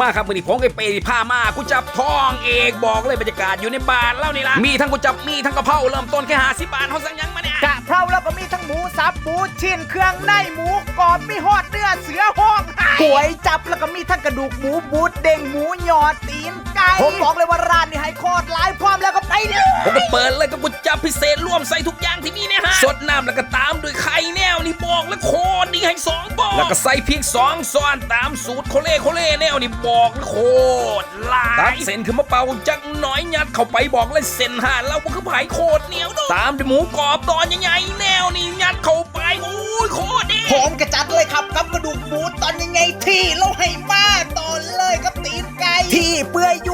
มาครับมือนี้ผมไอ้เปย์ผ้ามากูจับทองเอกบอกเลยบรรยากาศอยู่ในบ้านเล่านี่ละมีทั้งกูจับมีทั้งกะเพราเริ่มต้นแค่หาสิบบาทเขาสั่งหยังมาเนี่ยกะเพราแล้วก็มีทั้งหมูสับหมูชิ้นเครื่องในหมูกรอบมีหอดเนื้อเสือห้องไห้ก๋วยจับแล้วก็มีทั้งกระดูกหมูบูดเด้งหมูยอตีนไก่ผมบอกเลยว่าร้านนี้ให้โคตรหลายพร้อมแล้วก็ไปเลยผมก็เปิดเลยกับกูจับพิเศษร่วมใส่ทุกอย่างที่มีเนี่ยฮะสดน้ำแล้วก็ตามด้วยไข่แนว ตรดีให้สองบอกแล้วก็ใส่พริกสองซ้อนตามสูตรโคเล่โคเล่แนวนี่บอกแล้วโคตรหลายตัดเส้นขึ้นมาเป่าจังน้อยยัดเข้าไปบอกเลยเส้นห่านเราก็คือไผ่โคตรเหนียวด้วยตามด้วยหมูกรอบตอนใหญ่ๆแนวนี่ยัดเข้าไปโอ้ยโคตรดีผมกระจัดเลยครับกับกระดูกหมูตอนยังไงที่เราให้มาตอนเลยกับตีนไก่ที่เปื่อยยุ่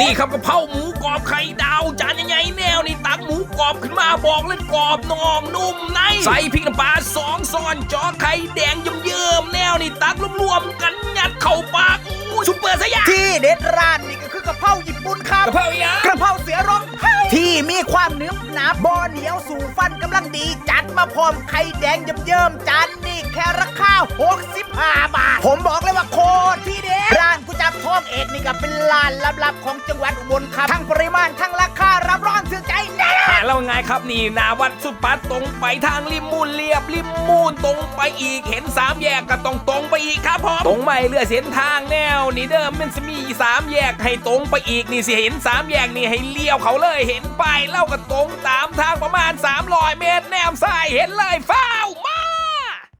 นี่ครับกะเพราหมูกรอบไข่ดาวจานใหญ่ๆแนวนี่ตักหมูกรอบขึ้นมาบอกเลยกรอบนองนุ่มในใส่พริกน้ำปลาสองซ้อนจอไข่แดงเยิ้มๆแนวนี่ตักรวมๆกันยัดเข้าปากอู้ซุปเปอร์สยามที่เด็ดร้านนี่ก็คือกะเพราญี่ปุ่นครับกะเพราอีหยังกระเพราเสือร้องไห้ที่มีความเนื้อหนาบอเหนียวสู่ฟันกำลังดีจัดมาพร้อมไข่แดงเยิ้มๆจานนี่แค่ราคา65บาท ผมบอกเลยว่าโคตรที่ นี่ก็เป็นร้านลับๆของจังหวัดอุบลครับทั้งปริมาณทั้งราคารับรองถึงใจแน่อ่าแล้วไงครับนี่นาวัดสุดปัดตรงไปทางริมมูลเรียบริมมูลตรงไปอีกเห็นสามแยกก็ต้องตรงไปอีกครับผมตรงไม่เลือเส้นทางแนว นี่เดิมมันจะมีสามแยกให้ตรงไปอีกนี่สิเห็นสามแยกนี่ให้เลี้ยวเขาเลยเห็นไปเล่าก็ตรงตามทางประมาณ300เมตรแนมซ้ายเห็นเลยฟ้า